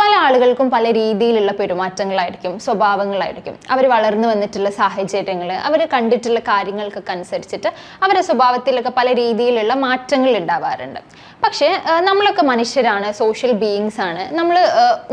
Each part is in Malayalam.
പല ആളുകൾക്കും പല രീതിയിലുള്ള പെരുമാറ്റങ്ങളായിരിക്കും സ്വഭാവങ്ങളായിരിക്കും. അവർ വളർന്നു വന്നിട്ടുള്ള സാഹചര്യങ്ങൾ അവർ കണ്ടിട്ടുള്ള കാര്യങ്ങൾക്കൊക്കെ അനുസരിച്ചിട്ട് അവരുടെ സ്വഭാവത്തിലൊക്കെ പല രീതിയിലുള്ള മാറ്റങ്ങൾ ഉണ്ടാവാറുണ്ട്. പക്ഷേ നമ്മളൊക്കെ മനുഷ്യരാണ് സോഷ്യൽ ബീയിങ്സ് ആണ്. നമ്മൾ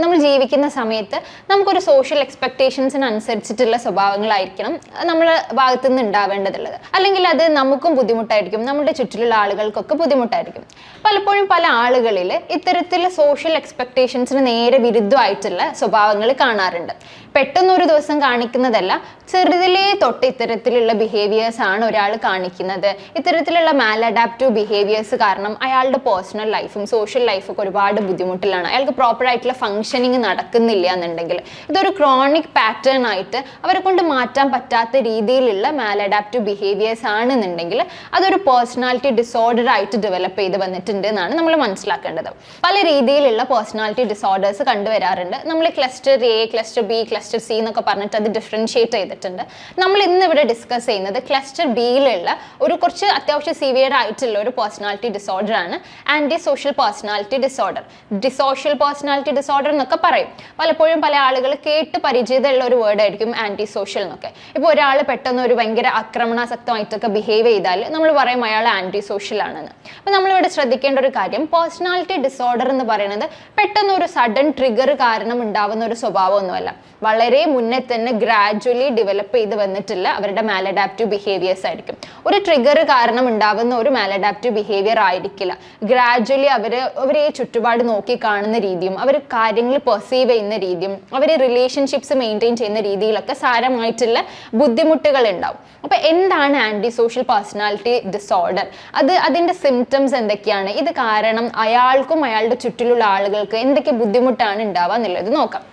നമ്മൾ ജീവിക്കുന്ന സമയത്ത് നമുക്കൊരു സോഷ്യൽ എക്സ്പെക്ടേഷൻസിന് അനുസരിച്ചിട്ടുള്ള സ്വഭാവങ്ങളായിരിക്കണം നമ്മളെ ഭാഗത്തു നിന്ന് ഉണ്ടാവേണ്ടതുള്ളത്. അല്ലെങ്കിൽ അത് നമുക്കും ബുദ്ധിമുട്ടായിരിക്കും നമ്മുടെ ചുറ്റിലുള്ള ആളുകൾക്കൊക്കെ ബുദ്ധിമുട്ടായിരിക്കും. പലപ്പോഴും പല ആളുകളിൽ ഇത്തരത്തിലുള്ള സോഷ്യൽ എക്സ്പെക്ടേഷൻസിന് നേരെ വിരുദ്ധമായിട്ടുള്ള സ്വഭാവങ്ങൾ കാണാറുണ്ട്. പെട്ടെന്ന് ഒരു ദിവസം കാണിക്കുന്നതല്ല ചെറുതിലേ തൊട്ട് ഇത്തരത്തിലുള്ള ബിഹേവിയേഴ്സ് ആണ് ഒരാൾ കാണിക്കുന്നത്. ഇത്തരത്തിലുള്ള മാൽ അഡാപ്റ്റീവ് ബിഹേവിയേഴ്സ് കാരണം അയാളുടെ പേഴ്സണൽ ലൈഫും സോഷ്യൽ ലൈഫൊക്കെ ഒരുപാട് ബുദ്ധിമുട്ടിലാണ്. അയാൾക്ക് പ്രോപ്പർ ആയിട്ടുള്ള ഫങ്ഷനിങ് നടക്കുന്നില്ല എന്നുണ്ടെങ്കിൽ. ഇതൊരു ക്രോണിക് പാറ്റേൺ ആയിട്ട് അവരെ കൊണ്ട് മാറ്റാൻ പറ്റാത്ത രീതിയിലുള്ള മാൽ അഡാപ്റ്റീവ് ബിഹേവിയേഴ്സ് ആണെന്നുണ്ടെങ്കിൽ അതൊരു പേഴ്സണാലിറ്റി ഡിസോർഡർ ആയിട്ട് ഡെവലപ്പ് ചെയ്ത് വന്നിട്ടുണ്ട് എന്നാണ് നമ്മൾ മനസ്സിലാക്കേണ്ടത്. പല രീതിയിലുള്ള പേഴ്സണാലിറ്റി ഡിസോർഡേഴ്സ് കണ്ടുവരാറുണ്ട്. നമ്മൾ cluster A cluster B cluster C എന്നൊക്കെ പറഞ്ഞിട്ട് അത് ഡിഫറൻഷിയേറ്റ് ചെയ്തിട്ടുണ്ട്. നമ്മൾ ഇന്ന് ഇവിടെ ഡിസ്കസ് ചെയ്യുന്നത് ക്ലസ്റ്റർ ബിയിലുള്ള ഒരു കുറച്ച് അത്യാവശ്യം സിവിയർ ആയിട്ടുള്ള ഒരു പേഴ്സണാലിറ്റി ഡിസോർഡർ ആണ്. Anti social personality disorder dissocial personality disorder എന്നൊക്കെ പറയും. പലപ്പോഴും പല ആളുകൾ കേട്ട് പരിചയമുള്ള ഒരു വേർഡ് ആയിരിക്കും ആന്റി സോഷ്യൽ എന്നൊക്കെ. ഇപ്പോൾ ഒരാൾ പെട്ടെന്ന് ഒരു ഭയങ്കര ആക്രമണാസക്തമായിട്ടൊക്കെ ബിഹേവ് ചെയ്താൽ നമ്മൾ പറയും അയാൾ ആന്റി സോഷ്യൽ ആണെന്ന്. അപ്പോൾ നമ്മളിവിടെ ശ്രദ്ധിക്കേണ്ട ഒരു കാര്യം പേഴ്സണാലിറ്റി ഡിസോർഡർ എന്ന് പറയുന്നത് പെട്ടെന്ന് ഒരു സഡൻ ട്രിഗർ കാരണം ഉണ്ടാവുന്ന ഒരു സ്വഭാവമൊന്നുമല്ല. വളരെ മുന്നേ തന്നെ ഗ്രാജുവലി ഡെവലപ്പ് ചെയ്ത് വന്നിട്ടുള്ള അവരുടെ മാലഡാപ്റ്റീവ് ബിഹേവിയേഴ്സ് ആയിരിക്കും. ഒരു ട്രിഗർ കാരണം ഉണ്ടാവുന്ന ഒരു മാലഡാപ്റ്റീവ് ബിഹേവിയർ ആയിരിക്കില്ല. ഗ്രാജുവലി അവർ ഈ ചുറ്റുപാട് നോക്കി കാണുന്ന രീതിയും അവർ കാര്യങ്ങൾ പെർസീവ് ചെയ്യുന്ന രീതിയും അവർ റിലേഷൻഷിപ്സ് മെയിന്റെയിൻ ചെയ്യുന്ന രീതിയിലൊക്കെ സാരമായിട്ടുള്ള ബുദ്ധിമുട്ടുകൾ ഉണ്ടാവും അപ്പോൾ എന്താണ് ആന്റി സോഷ്യൽ പേഴ്സണാലിറ്റി ഡിസോർഡർ അത് അതിന്റെ സിംറ്റംസ് എന്തൊക്കെയാണ്? ഇത് കാരണം അയാൾക്കും അയാളുടെ ചുറ്റിലുള്ള ആളുകൾക്ക് എന്തൊക്കെ ബുദ്ധിമുട്ടാണ് ഉണ്ടാവാന്നുള്ളത് നോക്കാം.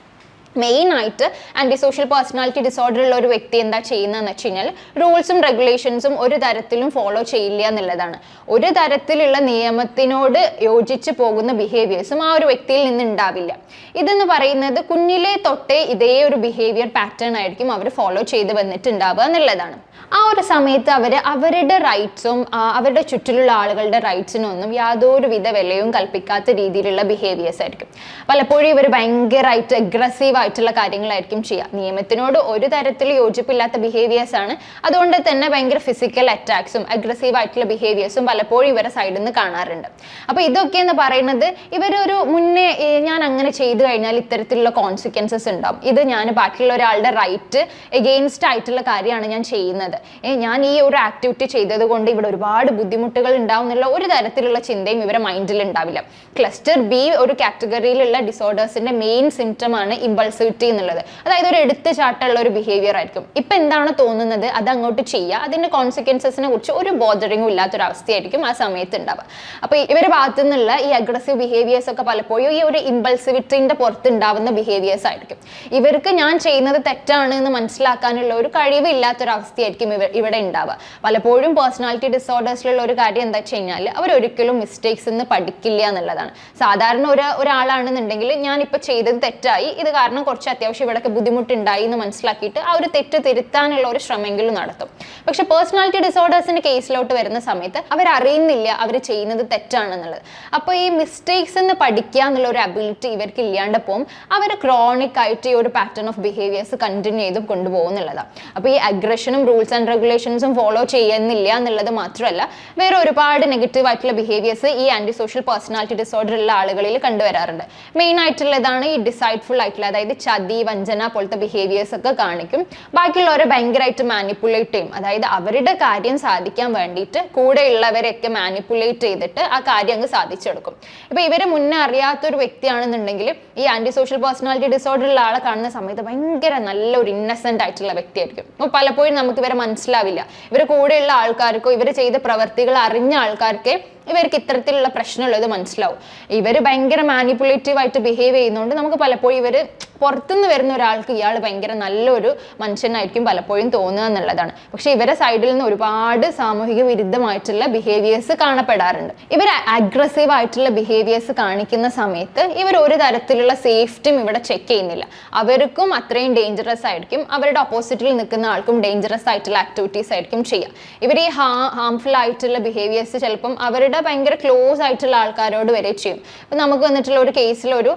മെയിൻ ആയിട്ട് ആന്റി സോഷ്യൽ പേഴ്സണാലിറ്റി ഡിസോർഡർ ഉള്ള ഒരു വ്യക്തി എന്താ ചെയ്യുന്നതെന്ന് വെച്ച് കഴിഞ്ഞാൽ റൂൾസും റെഗുലേഷൻസും ഒരു തരത്തിലും ഫോളോ ചെയ്യില്ല എന്നുള്ളതാണ്. ഒരു തരത്തിലുള്ള നിയമത്തിനോട് യോജിച്ച് പോകുന്ന ബിഹേവിയേഴ്സും ആ ഒരു വ്യക്തിയിൽ നിന്ന് ഉണ്ടാവില്ല. ഇതെന്ന് പറയുന്നത് കുഞ്ഞിലെ തൊട്ടേ ഇതേ ഒരു ബിഹേവിയർ പാറ്റേൺ ആയിരിക്കും അവർ ഫോളോ ചെയ്ത് വന്നിട്ടുണ്ടാവുക എന്നുള്ളതാണ്. ആ ഒരു സമയത്ത് അവർ അവരുടെ റൈറ്റ്സും അവരുടെ ചുറ്റിലുള്ള ആളുകളുടെ റൈറ്റ്സിനും ഒന്നും യാതൊരു വിധ വിലയും കൽപ്പിക്കാത്ത രീതിയിലുള്ള ബിഹേവിയേഴ്സ് ആയിരിക്കും. പലപ്പോഴും ഇവർ ഭയങ്കരമായിട്ട് അഗ്രസീവ് ആയിട്ടുള്ള കാര്യങ്ങളായിരിക്കും ചെയ്യുക. നിയമത്തിനോട് ഒരു തരത്തിൽ യോജിപ്പില്ലാത്ത ബിഹേവിയേഴ്സ് ആണ്. അതുകൊണ്ട് തന്നെ ഭയങ്കര ഫിസിക്കൽ അറ്റാക്സും അഗ്രസീവ് ആയിട്ടുള്ള ബിഹേവിയേഴ്സും പലപ്പോഴും ഇവരെ സൈഡിൽ നിന്ന് കാണാറുണ്ട്. അപ്പോൾ ഇതൊക്കെ എന്ന് പറയുന്നത് ഇവരൊരു മുന്നേ ഞാൻ അങ്ങനെ ചെയ്തു കഴിഞ്ഞാൽ ഇത്തരത്തിലുള്ള കോൺസിക്വൻസസ് ഉണ്ടാവും. ഇത് ഞാൻ ബാക്കിയുള്ള ഒരാളുടെ റൈറ്റ് എഗെയിൻസ്റ്റ് ആയിട്ടുള്ള കാര്യമാണ് ഞാൻ ചെയ്യുന്നത്. ഞാൻ ഈ ഒരു ആക്ടിവിറ്റി ചെയ്തത് കൊണ്ട് ഇവിടെ ഒരുപാട് ബുദ്ധിമുട്ടുകൾ ഉണ്ടാവും എന്നുള്ള ഒരു തരത്തിലുള്ള ചിന്തയും ഇവരെ മൈൻഡിൽ ഉണ്ടാവില്ല. ക്ലസ്റ്റർ ബി ഒരു കാറ്റഗറിയിലുള്ള ഡിസോർഡേഴ്സിന്റെ മെയിൻ സിംറ്റം ആണ് ഇമ്പൾസിവിറ്റി എന്നുള്ളത്. അതായത് ഒരു എടുത്തു ചാട്ടുള്ള ഒരു ബിഹേവിയർ ആയിരിക്കും. ഇപ്പം എന്താണ് തോന്നുന്നത്? അത് അങ്ങോട്ട് ചെയ്യുക. അതിന്റെ കോൺസിക്വൻസസിനെ കുറിച്ച് ഒരു ബോധറിങ്ങും ഇല്ലാത്തൊരു അവസ്ഥയായിരിക്കും ആ സമയത്ത് ഉണ്ടാവുക. അപ്പോൾ ഇവരുടെ ഭാഗത്തു നിന്നുള്ള ഈ അഗ്രസീവ് ബിഹേവിയേഴ്സ് ഒക്കെ പലപ്പോഴും ഈ ഒരു ഇമ്പൾസിവിറ്റിന്റെ പുറത്ത് ഉണ്ടാവുന്ന ബിഹേവിയേഴ്സ് ആയിരിക്കും. ഇവർക്ക് ഞാൻ ചെയ്യുന്നത് തെറ്റാണ് എന്ന് മനസ്സിലാക്കാനുള്ള ഒരു കഴിവില്ലാത്തൊരു അവസ്ഥയായിരിക്കും ഇവർ ഇവിടെ ഉണ്ടാവുക. പലപ്പോഴും പേഴ്സണാലിറ്റി ഡിസോർഡേഴ്സിലുള്ള ഒരു കാര്യം എന്താ വെച്ച് കഴിഞ്ഞാൽ അവർ ഒരിക്കലും മിസ്റ്റേക്സ് നിന്ന് പഠിക്കില്ല എന്നുള്ളതാണ്. സാധാരണ ഒരു ഒരാളാണെന്നുണ്ടെങ്കിൽ ഇപ്പൊ ചെയ്തത് തെറ്റായി. ഇത് കാരണം കുറച്ച് അത്യാവശ്യം ഇവിടെയൊക്കെ ബുദ്ധിമുട്ടുണ്ടായി എന്ന് മനസ്സിലാക്കിയിട്ട് ആ ഒരു തെറ്റ് തിരുത്താനുള്ള ഒരു ശ്രമമെങ്കിലും നടത്തും. പക്ഷെ പേഴ്സണാലിറ്റി ഡിസോർഡേഴ്സിന്റെ കേസിലോട്ട് വരുന്ന സമയത്ത് അവർ അറിയുന്നില്ല അവർ ചെയ്യുന്നത് തെറ്റാണെന്നുള്ളത്. അപ്പോൾ ഈ മിസ്റ്റേക്സ് എന്ന് പഠിക്കുക എന്നുള്ള ഒരു അബിലിറ്റി ഇവർക്ക് ഇല്ലാണ്ട് പോകും അവർ ക്രോണിക് ആയിട്ട് ഈ ഒരു പാറ്റേൺ ഓഫ് ബിഹേവിയേഴ്സ് കണ്ടിന്യൂ ചെയ്ത് കൊണ്ടുപോകുന്നുള്ളതാണ് അപ്പോൾ ഈ അഗ്രഷനും റൂൾസ് ആൻഡ് റെഗുലേഷൻസും ഫോളോ ചെയ്യുന്നില്ല എന്നുള്ളത് മാത്രമല്ല വേറെ ഒരുപാട് നെഗറ്റീവ് ആയിട്ടുള്ള ബിഹേവിയേഴ്സ് ഈ ആന്റി സോഷ്യൽ പേഴ്സണാലിറ്റി ഡിസോർഡർ ഉള്ള ആളുകളിൽ കണ്ടുവരാറുണ്ട്. മെയിൻ ആയിട്ടുള്ളതാണ് ഈ ഡിസൈഡ്ഫുൾ ആയിട്ടുള്ള അതായത് ചതി വഞ്ചന പോലത്തെ ബിഹേവിയേഴ്സ് ഒക്കെ കാണിക്കും. ബാക്കിയുള്ളവരെ ഭയങ്കരമായിട്ട് മാനിപ്പുലേറ്റ് ചെയ്യും. അതായത് അവരുടെ കാര്യം സാധിക്കാൻ വേണ്ടിയിട്ട് കൂടെയുള്ളവരെയൊക്കെ മാനിപ്പുലേറ്റ് ചെയ്തിട്ട് ആ കാര്യം അങ്ങ് സാധിച്ചെടുക്കും. ഇപ്പൊ ഇവരെ മുന്നേ അറിയാത്തൊരു വ്യക്തിയാണെന്നുണ്ടെങ്കിൽ ഈ ആന്റി സോഷ്യൽ പേഴ്സണാലിറ്റി ഡിസോർഡർ ഉള്ള ആളെ കാണുന്ന സമയത്ത് ഭയങ്കര നല്ലൊരു ഇന്നസെന്റ് ആയിട്ടുള്ള വ്യക്തിയായിരിക്കും. അപ്പോൾ പലപ്പോഴും നമുക്ക് ഇവരെ മനസ്സിലാവില്ല. ഇവരെ കൂടെയുള്ള ആൾക്കാർക്കോ ഇവർ ചെയ്ത പ്രവർത്തികൾ അറിഞ്ഞ ആൾക്കാർക്ക് ഇവർക്ക് ഇത്തരത്തിലുള്ള പ്രശ്നമുള്ളത് മനസ്സിലാവും. ഇവർ ഭയങ്കര മാനിപ്പുലേറ്റീവ് ആയിട്ട് ബിഹേവ് ചെയ്യുന്നതുകൊണ്ട് നമുക്ക് പലപ്പോഴും ഇവർ പുറത്തുനിന്ന് വരുന്ന ഒരാൾക്ക് ഇയാൾ ഭയങ്കര നല്ലൊരു മനുഷ്യനായിരിക്കും പലപ്പോഴും തോന്നുക എന്നുള്ളതാണ്. പക്ഷെ ഇവരെ സൈഡിൽ നിന്ന് ഒരുപാട് സാമൂഹിക വിരുദ്ധമായിട്ടുള്ള ബിഹേവിയേഴ്സ് കാണപ്പെടാറുണ്ട്. ഇവർ അഗ്രസീവ് ആയിട്ടുള്ള ബിഹേവിയേഴ്സ് കാണിക്കുന്ന സമയത്ത് ഇവർ ഒരു തരത്തിലുള്ള സേഫ്റ്റിയും ഇവിടെ ചെക്ക് ചെയ്യുന്നില്ല. അവർക്കും അത്രയും ഡേഞ്ചറസ് ആയിരിക്കും. അവരുടെ ഓപ്പോസിറ്റിൽ നിൽക്കുന്ന ആൾക്കും ഡേഞ്ചറസ് ആയിട്ടുള്ള ആക്ടിവിറ്റീസ് ആയിരിക്കും ചെയ്യുക. ഇവർ ഈ ഹാ ഹാംഫുൾ ആയിട്ടുള്ള ബിഹേവിയേഴ്സ് ചിലപ്പം അവരുടെ അവരുടെ ഭയങ്കര ക്ലോസ് ആയിട്ടുള്ള ആൾക്കാരോട് വരെ ചെയ്യും. ഇപ്പം നമുക്ക് വന്നിട്ടുള്ള ഒരു കേസിൽ ഒരു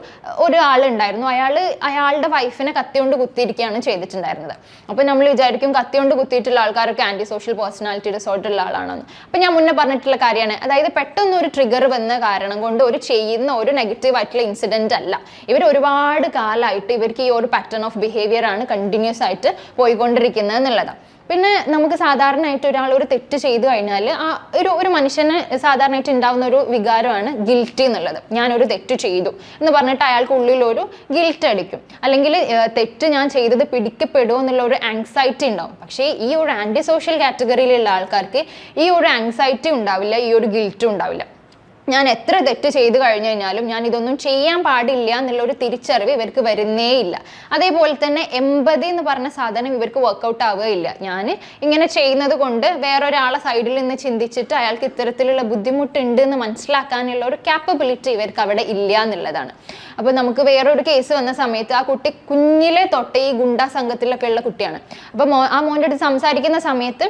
ഒരു ആളുണ്ടായിരുന്നു അയാൾ അയാളുടെ വൈഫിനെ കത്തി കൊണ്ട് കുത്തിയിരിക്കുകയാണ് ചെയ്തിട്ടുണ്ടായിരുന്നത്. അപ്പോൾ നമ്മൾ വിചാരിക്കും കത്തി കൊണ്ട് കുത്തിയിട്ടുള്ള ആൾക്കാരൊക്കെ ആന്റി സോഷ്യൽ പേഴ്സണാലിറ്റി ഡിസോർഡർ ഉള്ള ആളാണെന്ന്. അപ്പം ഞാൻ മുന്നേ പറഞ്ഞിട്ടുള്ള കാര്യമാണ്. അതായത് പെട്ടെന്ന് ഒരു ട്രിഗർ വന്ന കാരണം കൊണ്ട് ഒരു ചെയ്യുന്ന ഒരു നെഗറ്റീവ് ആയിട്ടുള്ള ഇൻസിഡന്റ് അല്ല. ഇവർ ഒരുപാട് കാലമായിട്ട് ഇവർക്ക് ഈ ഒരു പാറ്റേൺ ഓഫ് ബിഹേവിയർ ആണ് കണ്ടിന്യൂസ് ആയിട്ട് പോയിക്കൊണ്ടിരിക്കുന്നത് എന്നുള്ളതാണ്. പിന്നെ നമുക്ക് സാധാരണയായിട്ട് ഒരാൾ ഒരു തെറ്റ് ചെയ്തു കഴിഞ്ഞാൽ ആ ഒരു ഒരു മനുഷ്യന് സാധാരണയായിട്ട് ഉണ്ടാവുന്ന ഒരു വികാരമാണ് ഗിൽറ്റി എന്നുള്ളത്. ഞാനൊരു തെറ്റ് ചെയ്തു എന്ന് പറഞ്ഞിട്ട് അയാൾക്ക് ഒരു ഗിൽറ്റ് അടിക്കും. അല്ലെങ്കിൽ തെറ്റ് ഞാൻ ചെയ്തത് പിടിക്കപ്പെടുമോ എന്നുള്ള ഒരു ആങ്സൈറ്റി ഉണ്ടാവും. പക്ഷേ ഈ ഒരു ആന്റി സോഷ്യൽ കാറ്റഗറിയിലുള്ള ആൾക്കാർക്ക് ഈ ഒരു ആങ്സൈറ്റി ഉണ്ടാവില്ല ഈ ഒരു ഗിൽറ്റും ഉണ്ടാവില്ല. ഞാൻ എത്ര തെറ്റ് ചെയ്തു കഴിഞ്ഞു കഴിഞ്ഞാലും ഞാൻ ഇതൊന്നും ചെയ്യാൻ പാടില്ല എന്നുള്ള ഒരു തിരിച്ചറിവ് ഇവർക്ക് വരുന്നേ ഇല്ല അതേപോലെ തന്നെ എൺപതി എന്ന് പറഞ്ഞ സാധനം ഇവർക്ക് വർക്കൗട്ട് ആവുകയില്ല. ഞാൻ ഇങ്ങനെ ചെയ്യുന്നത് കൊണ്ട് വേറൊരാളെ സൈഡിൽ നിന്ന് ചിന്തിച്ചിട്ട് അയാൾക്ക് ഇത്തരത്തിലുള്ള ബുദ്ധിമുട്ടുണ്ട് എന്ന് മനസ്സിലാക്കാനുള്ള ഒരു ക്യാപ്പബിലിറ്റി ഇവർക്ക് അവിടെ ഇല്ല എന്നുള്ളതാണ്. അപ്പോൾ നമുക്ക് വേറൊരു കേസ് വന്ന സമയത്ത് ആ കുട്ടി കുഞ്ഞിലെ തൊട്ടേ ഈ ഗുണ്ടാ സംഘത്തിലൊക്കെ ഉള്ള കുട്ടിയാണ്. അപ്പോൾ ആ മോന്റെ അടുത്ത് സംസാരിക്കുന്ന സമയത്ത്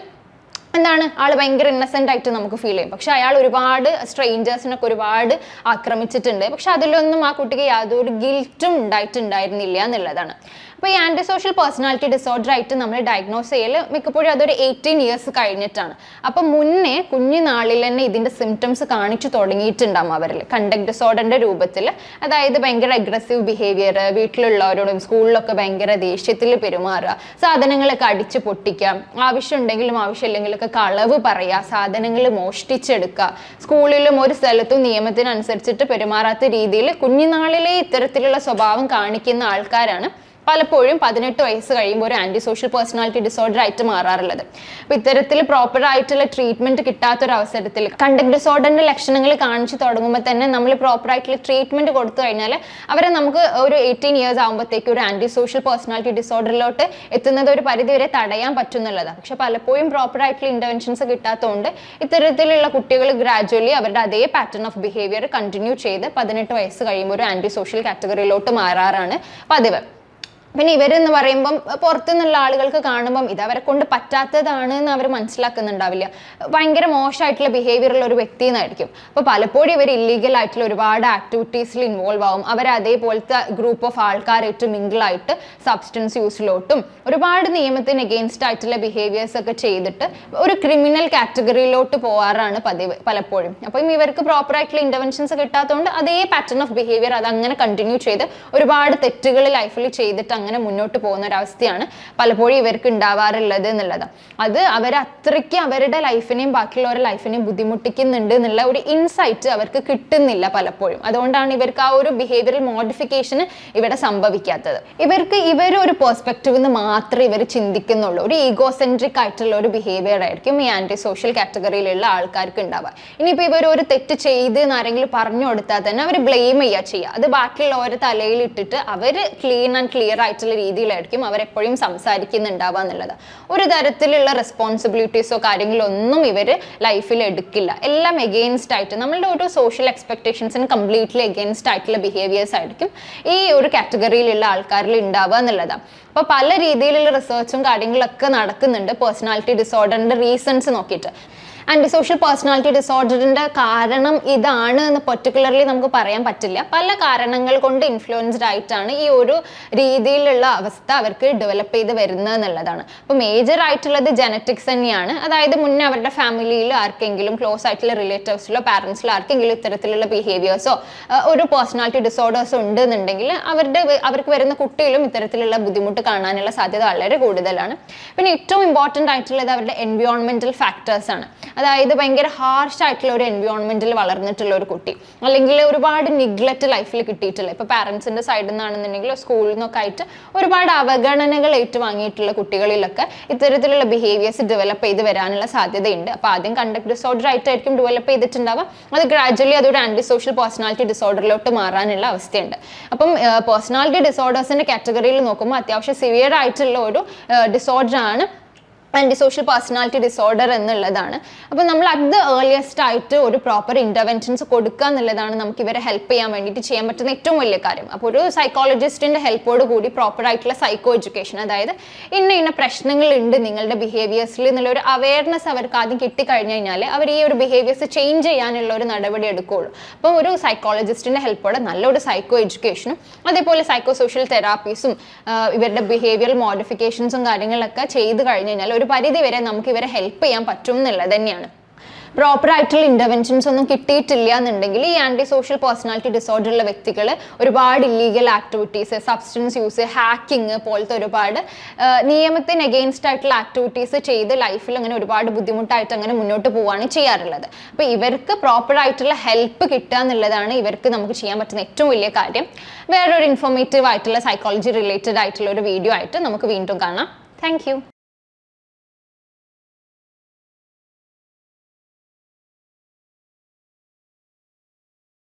എന്താണ്? ആൾ ഭയങ്കര ഇന്നസെന്റ് ആയിട്ട് നമുക്ക് ഫീൽ ചെയ്യും. പക്ഷെ അയാൾ ഒരുപാട് സ്ട്രേഞ്ചേഴ്സിനൊക്കെ ഒരുപാട് ആക്രമിച്ചിട്ടുണ്ട്. പക്ഷെ അതിലൊന്നും ആ കുട്ടിക്ക് യാതൊരു ഗിൽറ്റും ഉണ്ടായിട്ടുണ്ടായിരുന്നില്ല എന്നുള്ളതാണ്. അപ്പോൾ ഈ ആന്റി സോഷ്യൽ പേഴ്സണാലിറ്റി ഡിസോർഡർ ആയിട്ട് നമ്മൾ ഡയഗ്നോസ് ചെയ്യൽ മിക്കപ്പോഴും അതൊരു എയ്റ്റീൻ ഇയേഴ്സ് കഴിഞ്ഞിട്ടാണ്. അപ്പം മുന്നേ കുഞ്ഞുനാളിൽ തന്നെ ഇതിന്റെ സിംറ്റംസ് കാണിച്ചു തുടങ്ങിയിട്ടുണ്ടാവും അവരിൽ കണ്ടക്ട് ഡിസോർഡറിന്റെ രൂപത്തിൽ അതായത് ഭയങ്കര അഗ്രസീവ് ബിഹേവിയർ വീട്ടിലുള്ളവരോടും സ്കൂളിലൊക്കെ ഭയങ്കര ദേഷ്യത്തിൽ പെരുമാറുക സാധനങ്ങളൊക്കെ അടിച്ച് പൊട്ടിക്കുക ആവശ്യമുണ്ടെങ്കിലും ആവശ്യമില്ലെങ്കിലൊക്കെ കളവ് പറയുക സാധനങ്ങൾ മോഷ്ടിച്ചെടുക്കുക സ്കൂളിലും ഒരു സ്ഥലത്തും നിയമത്തിനനുസരിച്ചിട്ട് പെരുമാറാത്ത രീതിയിൽ കുഞ്ഞുനാളിലെ ഇത്തരത്തിലുള്ള സ്വഭാവം കാണിക്കുന്ന ആൾക്കാരാണ് പലപ്പോഴും പതിനെട്ട് വയസ്സ് കഴിയുമ്പോൾ ഒരു ആന്റി സോഷ്യൽ പേഴ്സണാലിറ്റി ഡിസോർഡർ ആയിട്ട് മാറാറുള്ളത്. അപ്പൊ ഇത്തരത്തിൽ പ്രോപ്പർ ആയിട്ടുള്ള ട്രീറ്റ്മെന്റ് കിട്ടാത്തൊരു അവസരത്തിൽ കണ്ടക്ട് ഡിസോർഡറിന്റെ ലക്ഷണങ്ങൾ കാണിച്ചു തുടങ്ങുമ്പോൾ തന്നെ നമ്മൾ പ്രോപ്പർ ആയിട്ടുള്ള ട്രീറ്റ്മെന്റ് കൊടുത്തു കഴിഞ്ഞാൽ അവരെ നമുക്ക് ഒരു എയ്റ്റീൻ ഇയേഴ്സ് ആകുമ്പോഴത്തേക്ക് ഒരു ആന്റി സോഷ്യൽ പേഴ്സണാലിറ്റി ഡിസോർഡറിലോട്ട് എത്തുന്നത് ഒരു പരിധി വരെ തടയാൻ പറ്റുന്നുള്ളതാണ്. പക്ഷെ പലപ്പോഴും പ്രോപ്പർ ആയിട്ടുള്ള ഇന്റർവെൻഷൻസ് കിട്ടാത്തതുകൊണ്ട് ഇത്തരത്തിലുള്ള കുട്ടികൾ ഗ്രാജുവലി അവരുടെ അതേ പാറ്റേൺ ഓഫ് ബിഹേവിയർ കണ്ടിന്യൂ ചെയ്ത് പതിനെട്ട് വയസ്സ് കഴിയുമ്പോൾ ഒരു ആന്റി സോഷ്യൽ കാറ്റഗറിയിലോട്ട് മാറാറാണ് പതിവ്. പിന്നെ ഇവരെന്ന് പറയുമ്പം പുറത്തുനിന്നുള്ള ആളുകൾക്ക് കാണുമ്പം ഇത് അവരെ കൊണ്ട് പറ്റാത്തതാണ് എന്ന് അവർ മനസ്സിലാക്കുന്നുണ്ടാവില്ല. ഭയങ്കര മോശമായിട്ടുള്ള ബിഹേവിയർ ഉള്ള ഒരു വ്യക്തി എന്നായിരിക്കും അപ്പോൾ പലപ്പോഴും ഇവർ ഇല്ലീഗൽ ആയിട്ടുള്ള ഒരുപാട് ആക്ടിവിറ്റീസിൽ ഇൻവോൾവ് ആവും. അവർ അതേപോലത്തെ ഗ്രൂപ്പ് ഓഫ് ആൾക്കാരായിട്ട് മിങ്കിളായിട്ട് സബ്സ്റ്റൻസ് യൂസിലോട്ടും ഒരുപാട് നിയമത്തിന് എഗെയിൻസ്റ്റ് ആയിട്ടുള്ള ബിഹേവിയേഴ്സ് ഒക്കെ ചെയ്തിട്ട് ഒരു ക്രിമിനൽ കാറ്റഗറിയിലോട്ട് പോകാറാണ് പതിവ് പലപ്പോഴും. അപ്പം ഇവർക്ക് പ്രോപ്പർ ആയിട്ടുള്ള ഇന്റർവെൻഷൻസ് കിട്ടാത്തതുകൊണ്ട് അതേ പാറ്റേൺ ഓഫ് ബിഹേവിയർ അത് അങ്ങനെ കണ്ടിന്യൂ ചെയ്ത് ഒരുപാട് തെറ്റുകൾ ലൈഫിൽ ചെയ്തിട്ട് അങ്ങനെ മുന്നോട്ട് പോകുന്ന ഒരവസ്ഥയാണ് പലപ്പോഴും ഇവർക്ക് ഉണ്ടാവാറുള്ളത് എന്നുള്ളത്. അത് അവർ അത്രയ്ക്ക് അവരുടെ ലൈഫിനെയും ബാക്കിയുള്ളവരുടെ ലൈഫിനെയും ബുദ്ധിമുട്ടിക്കുന്നുണ്ട് എന്നുള്ള ഒരു ഇൻസൈറ്റ് അവർക്ക് കിട്ടുന്നില്ല പലപ്പോഴും. അതുകൊണ്ടാണ് ഇവർക്ക് ആ ഒരു ബിഹേവിയറൽ മോഡിഫിക്കേഷൻ ഇവിടെ സംഭവിക്കാത്തത്. ഇവർക്ക് ഇവരൊരു പെർസ്പെക്റ്റീവ് നിന്ന് മാത്രമേ ഇവർ ചിന്തിക്കുന്നുള്ളൂ. ഒരു ഈഗോ സെൻട്രിക് ആയിട്ടുള്ള ഒരു ബിഹേവിയർ ആയിരിക്കും ഈ ആന്റി സോഷ്യൽ കാറ്റഗറിയിലുള്ള ആൾക്കാർക്ക് ഉണ്ടാവുക. ഇനിയിപ്പോൾ ഇവർ ഒരു തെറ്റ് ചെയ്ത് എന്ന് ആരെങ്കിലും പറഞ്ഞു കൊടുത്താൽ തന്നെ അവർ ബ്ലെയിം ചെയ്യുക ചെയ്യുക. അത് ബാക്കിയുള്ളവരെ തലയിൽ ഇട്ടിട്ട് അവർ ക്ലീൻ ആൻഡ് ക്ലിയർ ആയിട്ടുള്ള രീതിയിലായിരിക്കും അവരെപ്പോഴും സംസാരിക്കുന്നുണ്ടാവുക എന്നുള്ളത്. ഒരു തരത്തിലുള്ള റെസ്പോൺസിബിലിറ്റീസോ കാര്യങ്ങളോ ഒന്നും ഇവർ ലൈഫിൽ എടുക്കില്ല. എല്ലാം എഗെയിൻസ്റ്റ് ആയിട്ട് നമ്മളുടെ ഒരു സോഷ്യൽ എക്സ്പെക്ടേഷൻസിന് കംപ്ലീറ്റ്ലി എഗെയിൻസ്റ്റ് ആയിട്ടുള്ള ബിഹേവിയേഴ്സ് ആയിരിക്കും ഈ ഒരു കാറ്റഗറിയിലുള്ള ആൾക്കാരിൽ ഉണ്ടാവുക എന്നുള്ളതാണ് അപ്പോൾ പല രീതിയിലുള്ള റിസർച്ചും കാര്യങ്ങളൊക്കെ നടക്കുന്നുണ്ട്. പേഴ്സണാലിറ്റി ഡിസോർഡറിന്റെ റീസൺസ് നോക്കിയിട്ട്. ആന്റി സോഷ്യൽ പേഴ്സണാലിറ്റി ഡിസോർഡറിന്റെ കാരണം ഇതാണ് എന്ന് പെർട്ടിക്കുലർലി നമുക്ക് പറയാൻ പറ്റില്ല. പല കാരണങ്ങൾ കൊണ്ട് ഇൻഫ്ലുവൻസ്ഡ് ആയിട്ടാണ് ഈ ഒരു രീതിയിലുള്ള അവസ്ഥ അവർക്ക് ഡെവലപ്പ് ചെയ്ത് വരുന്നത് എന്നുള്ളതാണ്. അപ്പോൾ മേജർ ആയിട്ടുള്ളത് ജനറ്റിക്സ് തന്നെയാണ്. അതായത് മുന്നേ അവരുടെ ഫാമിലിയിൽ ആർക്കെങ്കിലും ക്ലോസ് ആയിട്ടുള്ള റിലേറ്റീവ്സിലോ പാരൻസിലോ ആർക്കെങ്കിലും ഇത്തരത്തിലുള്ള ബിഹേവിയേഴ്സോ ഒരു പേഴ്സണാലിറ്റി ഡിസോർഡേഴ്സ് ഉണ്ട് എന്നുണ്ടെങ്കിൽ അവരുടെ അവർക്ക് വരുന്ന കുട്ടിയിലും ഇത്തരത്തിലുള്ള ബുദ്ധിമുട്ട് കാണാനുള്ള സാധ്യത വളരെ കൂടുതലാണ്. പിന്നെ ഏറ്റവും ഇമ്പോർട്ടന്റ് ആയിട്ടുള്ളത് അവരുടെ എൻവയോൺമെന്റൽ ഫാക്ടേഴ്സ് ആണ്. അതായത് ഭയങ്കര ഹാർഷ് ആയിട്ടുള്ള ഒരു എൻവയോൺമെന്റിൽ വളർന്നിട്ടുള്ള ഒരു കുട്ടി. അല്ലെങ്കിൽ ഒരുപാട് നിഗ്ലറ്റ് ലൈഫിൽ കിട്ടിയിട്ടുള്ള ഇപ്പോൾ പാരന്റ്സിന്റെ സൈഡിൽ നിന്നാണെന്നുണ്ടെങ്കിൽ സ്കൂളിൽ നിന്നൊക്കെ ആയിട്ട് ഒരുപാട് അവഗണനകൾ ഏറ്റുവാങ്ങിയിട്ടുള്ള കുട്ടികളിലൊക്കെ ഇത്തരത്തിലുള്ള ബിഹേവിയേഴ്സ് ഡെവലപ്പ് ചെയ്ത് വരാനുള്ള സാധ്യതയുണ്ട്. അപ്പോൾ ആദ്യം കണ്ടക്ട് ഡിസോർഡർ ആയിട്ടായിരിക്കും ഡെവലപ്പ് ചെയ്തിട്ടുണ്ടാവുക. അത് ഗ്രാജുവലി അതൊരു ആന്റി സോഷ്യൽ പേഴ്സണാലിറ്റി ഡിസോർഡറിലോട്ട് മാറാനുള്ള അവസ്ഥയുണ്ട്. അപ്പം പേഴ്സണാലിറ്റി ഡിസോർഡേഴ്സിന്റെ കാറ്റഗറിയിൽ നോക്കുമ്പോൾ അത്യാവശ്യം സിവിയർ ആയിട്ടുള്ള ഒരു ഡിസോർഡർ ആണ് ആന്റി സോഷ്യൽ പേഴ്സണാലിറ്റി ഡിസോർഡർ എന്നുള്ളതാണ്. അപ്പോൾ നമ്മൾ അറ്റ് ദ ഏർലിയസ്റ്റ് ആയിട്ട് ഒരു പ്രോപ്പർ ഇന്റർവെൻഷൻസ് കൊടുക്കുക എന്നുള്ളതാണ് നമുക്ക് ഇവരെ ഹെൽപ്പ് ചെയ്യാൻ വേണ്ടിയിട്ട് ചെയ്യാൻ പറ്റുന്ന ഏറ്റവും വലിയ കാര്യം. അപ്പോൾ ഒരു സൈക്കോളജിസ്റ്റിന്റെ ഹെൽപ്പോട് കൂടി പ്രോപ്പർ ആയിട്ടുള്ള സൈക്കോ എഡ്യൂക്കേഷൻ അതായത് ഇന്ന ഇന്ന പ്രശ്നങ്ങളുണ്ട് നിങ്ങളുടെ ബിഹേവിയേഴ്സിൽ എന്നുള്ള ഒരു അവയർനെസ് അവർക്ക് ആദ്യം കിട്ടിക്കഴിഞ്ഞ് കഴിഞ്ഞാൽ അവർ ഈ ഒരു ബിഹേവിയേഴ്സ് ചേഞ്ച് ചെയ്യാനുള്ള ഒരു നടപടി എടുക്കുകയുള്ളൂ. അപ്പോൾ ഒരു സൈക്കോളജിസ്റ്റിന്റെ ഹെൽപ്പോടെ നല്ലൊരു സൈക്കോ എഡ്യൂക്കേഷനും അതേപോലെ സൈക്കോ സോഷ്യൽ തെറാപ്പീസും ഇവരുടെ ബിഹേവിയർ മോഡിഫിക്കേഷൻസും കാര്യങ്ങളൊക്കെ ചെയ്ത് കഴിഞ്ഞ് കഴിഞ്ഞാൽ ഒരു പരിധി വരെ നമുക്ക് ഇവരെ ഹെൽപ്പ് ചെയ്യാൻ പറ്റും എന്നുള്ളത് തന്നെയാണ്. പ്രോപ്പർ ആയിട്ടുള്ള ഇന്റർവെൻഷൻസ് ഒന്നും കിട്ടിയിട്ടില്ല എന്നുണ്ടെങ്കിൽ ഈ ആന്റി സോഷ്യൽ പേഴ്സണാലിറ്റി ഡിസോർഡർ ഉള്ള വ്യക്തികൾ ഒരുപാട് illegal activities substance use hacking പോലത്തെ ഒരുപാട് നിയമത്തിന് അഗെയിൻസ്റ്റ് ആയിട്ടുള്ള ആക്ടിവിറ്റീസ് ചെയ്ത് ലൈഫിൽ അങ്ങനെ ഒരുപാട് ബുദ്ധിമുട്ടായിട്ട് അങ്ങനെ മുന്നോട്ട് പോവുകയാണ് ചെയ്യാറുള്ളത്. അപ്പോൾ ഇവർക്ക് പ്രോപ്പർ ആയിട്ടുള്ള ഹെൽപ്പ് കിട്ടുക എന്നുള്ളതാണ് ഇവർക്ക് നമുക്ക് ചെയ്യാൻ പറ്റുന്ന ഏറ്റവും വലിയ കാര്യം. വേറൊരു ഇൻഫോർമേറ്റീവ് ആയിട്ടുള്ള സൈക്കോളജി റിലേറ്റഡ് ആയിട്ടുള്ള ഒരു വീഡിയോ ആയിട്ട് നമുക്ക് വീണ്ടും കാണാം. താങ്ക്